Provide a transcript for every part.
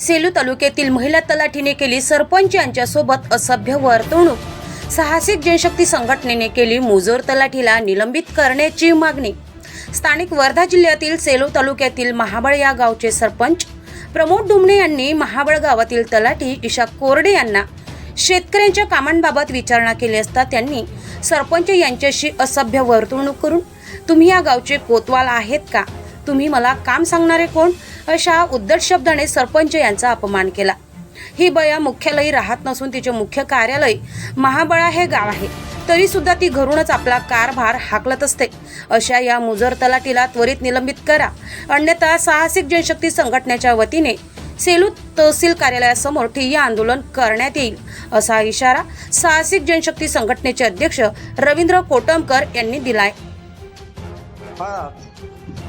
सेलू तालुक्यातील महिला तलाठीने केली सरपंच यांच्यासोबत असभ्य वर्तवणूक साहसिक जनशक्ती संघटनेने केली मुजोर तलाठीला निलंबित करण्याची मागणी. स्थानिक वर्धा जिल्ह्यातील सेलू तालुक्यातील महाबळ या गावचे सरपंच प्रमोद डुमणे यांनी महाबळ गावातील तलाठी ईशा कोरडे यांना शेतकऱ्यांच्या कामांबाबत विचारणा केली असता त्यांनी सरपंच यांच्याशी असभ्य वर्तवणूक करून तुम्ही या गावचे कोतवाल आहेत का? तुम्ही मला काम सांगणारे कोण? अशा उद्धट शब्दाने सरपंच यांचा अपमान केला. ही बया मुख्यालयी राहत नसून तिचे मुख्य कार्यालय महाबळा हे गाव आहे. तरी सुद्धा ती घरूनच आपला कारभार हाकलत असते. अशा या मुजर तलाटीला त्वरित निलंबित करा. अन्यथा साहसिक जनशक्ती संघटनेच्या वतीने सेलू तहसील कार्यालयासमोर ठिय्या आंदोलन करण्यात येईल असा इशारा साहसिक जनशक्ती संघटनेचे अध्यक्ष रवींद्र कोटमकर यांनी दिलाय.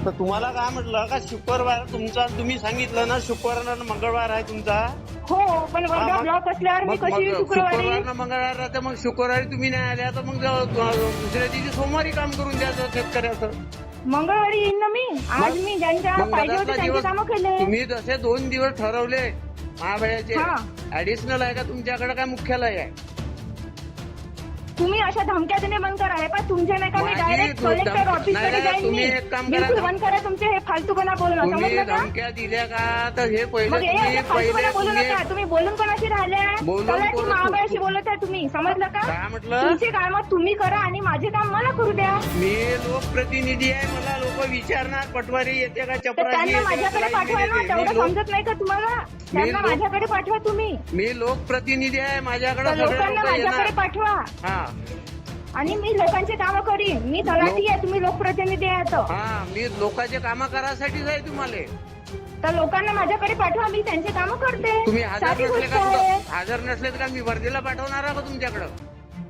तर तुम्हाला काय म्हटलं का शुक्रवार तुमचा तुम्ही सांगितलं ना शुक्रवार आणि मंगळवार आहे तुमचा? हो पण हा, वर्धा मग- ब्लॉक असल्यावर मी मग- कशी शुक्रवारी? मंगळवार राहते मग शुक्रवारी तुम्ही नाही आल्या तर मग जाऊ- दुसऱ्या दिवशी सोमवारी काम करून द्यायचं शेतकऱ्याचं. मंगळवारी येईन ना मी. आज मग- मी ज्यांच्या मग पाहिजे होते मधातला त्यांचे दिवस कामं केले. तुम्ही जसे दोन दिवस ठरवले महाबळ्याचे हा. ऍडिशनल आहे का तुमच्याकडे काय मुख्यालय आहे? अशा धमक्या देणे बंद करा. हे पण तुमचे नाही का मी माझी डायरेक्ट धम- कलेक्टर ऑफिस नाही, कडे नाही, जाईन तुम्ही मी. एक काम करा. बिलकुल बंद करा तुमचे हे फालतूपणा बोलणं तुम्ही समजलं का धमक्या दिल्या का? तर हे पहिले मग हे तुम्ही असं फालतूपणा पहिले बोलू तुम्ही नका. तुम्ही बोलून कोणाशी राहिले बोलून तलाठी बोलत- महाबळाशी बोलत आहे तुम्ही. समजलं का? काय म्हटलं? तुमची कामं तुम्ही करा आणि माझे काम मला करू द्या. मी लोकप्रतिनिधी आहे. मला लोक विचारणार पटवारी येते का तर चपराशी त्यांना येते का माझ्याकडे तुला पाठवा ना? तेवढं लोक- समजत नाही का तुम्हाला? त्यांना लोक- माझ्याकडे पाठवा तुम्ही. मी लोकप्रतिनिधी आहे. माझ्याकडे तर सगळे लोकांना लोक माझ्याकडे येणार पाठवा. हा. आणि मी लोकांचे कामं करीन. मी तलाठी आहे तुम्ही लोकप्रतिनिधी आहे तर हा मी लोकांचे काम करासाठीच आहे तुम्हाला. तर लोकांना माझ्याकडे पाठवा मी त्यांचे कामं करते. तुम्ही हजर साधी नसले गोष्ट का आहे. कुठं हजर नसले तर का मी वर्धेला पाठवणार आहे का तुमच्याकडं?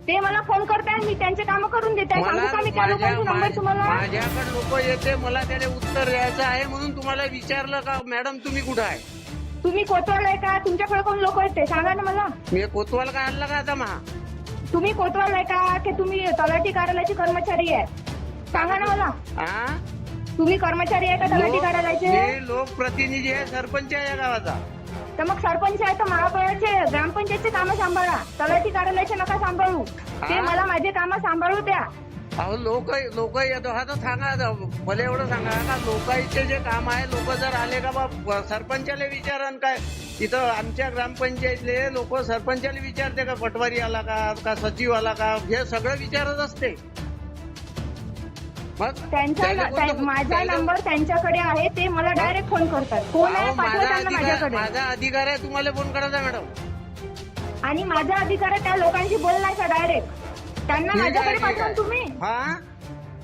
ते मला फोन करताय मी त्यांचे कामं करून देते. सांगू मला का मी त्या माझ्या लोकांचे नंबर तुम्हाला? माझ्याकडे लोक येते मला त्याने उत्तर द्यायचं आहे म्हणून तुम्हाला विचारलं का मॅडम तुम्ही कुठं आहे? तुम्ही कोतवाल आहे का? तुमच्याकडे कोण लोक आहेत ते सांगा ना मला. मी कोतवाल का आणला का आता महा? तुम्ही कोतवाल आहे का? की तुम्ही तलाठी कार्यालयाचे कर्मचारी आहे? सांगा ना मला. हा तुम्ही कर्मचारी आहे का तलाठी लोक- कार्यालयाचे मी लोकप्रतिनिधी आहे सरपंच आहे या गावाचा. तर मग सरपंच आहे तर महाबळाचे ग्रामपंचायतचे कामं सांभाळा. तलाठी कार्यालयाचे नका सांभाळू. ते हा? मला माझे कामं सांभाळू द्या. अहो लोक लोक येतो. हा तर सांगा मला एवढं सांगा. का लोकांचे जे काम आहे लोक जर आले का बा सरपंचाला विचारण काय? इथं आमच्या ग्रामपंचायतले लोक सरपंचाला विचारते का पटवारी आला का का सचिव आला का? हे सगळं विचारत असते. त्यांचा माझा नंबर त्यांच्याकडे आहे ते मला डायरेक्ट फोन करतात. फोन आहे? माझ्याकडे. माझा अधिकार आहे तुम्हाला फोन करायचा मॅडम आणि माझा अधिकार आहे त्या लोकांशी बोलण्याचा डायरेक्ट त्यांना माझ्याकडे पाठवा. तुम्ही. हा?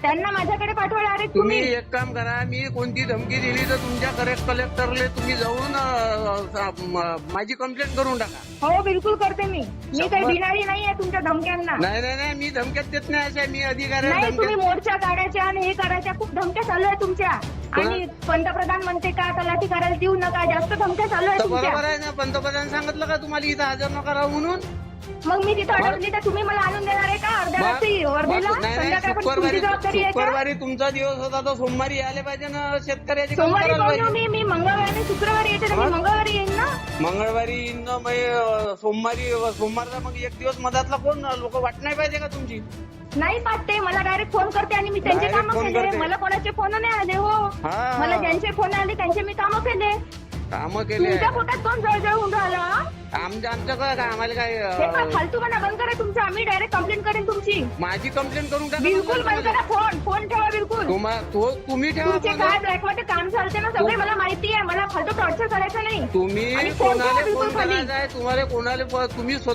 त्यांना माझ्याकडे पाठवा डायरेक्ट तुम्ही तुम्ही. एक काम करा मी कोणती धमकी दिली तर तुमच्या करेक्ट कलेक्टरले तुम्ही जाऊन अं, अं, म- माझी कंप्लेंट करून टाका. हो बिलकुल करते मी. मी काही शंभर- भिणारी नाहीये तुमच्या धमक्यांना. नाही नाही नाही मी धमक्यात देत नाही अशा मी अधिकारी नाही तुम्ही धमक्यात. मोर्चा काढायच्या आणि हे करायच्या खूप धमक्या चालू आहे तुमच्या. आणि पंतप्रधान म्हणते का तलाठी करायला देऊ नका जास्त धमक्या चालू आहे तर बरोबर आहे ना पंतप्रधान सांगितलं का तुम्हाला इथं हजर नका राहू म्हणून? मग मी तिथं अडकली तर तुम्ही मला आणून देणार आहे का? अर्ध्या रात्री? वर्धेला? मग- नाही, नाही, संध्याकाळपर्यंत तुमची शुक्रवारी जबाबदारी आहे का? शुक्रवारी तुमचा दिवस होता तर सोमवारी आले पाहिजे ना शेतकऱ्याची काम सोमवारी करायला पाहून येऊ पाहिजे. मी मी मंगळवारी आणि शुक्रवारी येते तर मी? मंगळवारी येईन ना? मंगळवारी न मग, अं, सोमवारी सोमवारचा मग एक दिवस मधातला कोण लोक वाट नाही पाहिजे का तुमची? नाही पाठते मला डायरेक्ट फोन करते आणि मी त्यांचे Direct कामं phone केले. करते. मला कोणाचे फोन नाही आले हो. हा. मला ज्यांचे फोन आले त्यांचे मी कामं केले. कामं केले. तुमच्या पोटात कोण जळजळ होऊन राहिलं आमच्या काय आम्हाला काय हे काय अं, फालतूपणा बंद करा तुमचं? आम्ही डायरेक्ट कंप्लेंट करेन तुमची. माझी कंप्लेंट करून टाका बिलकुल बंद. करा फोन फोन ठेवा बिलकुल. तुम्हा- तो- तुम्ही ठेवा तुमचे फोन. काय ब्लॅकमध्ये काम चालते ना सगळे मला माहिती आहे मला फालतू टॉर्चर करायचं नाही. तुम्ही आणि फोन ठेवा कोणाला बिलकुल फोन खाली. करायचा आहे? तुम्हाला कोणाला फ- तुम्ही स्वतः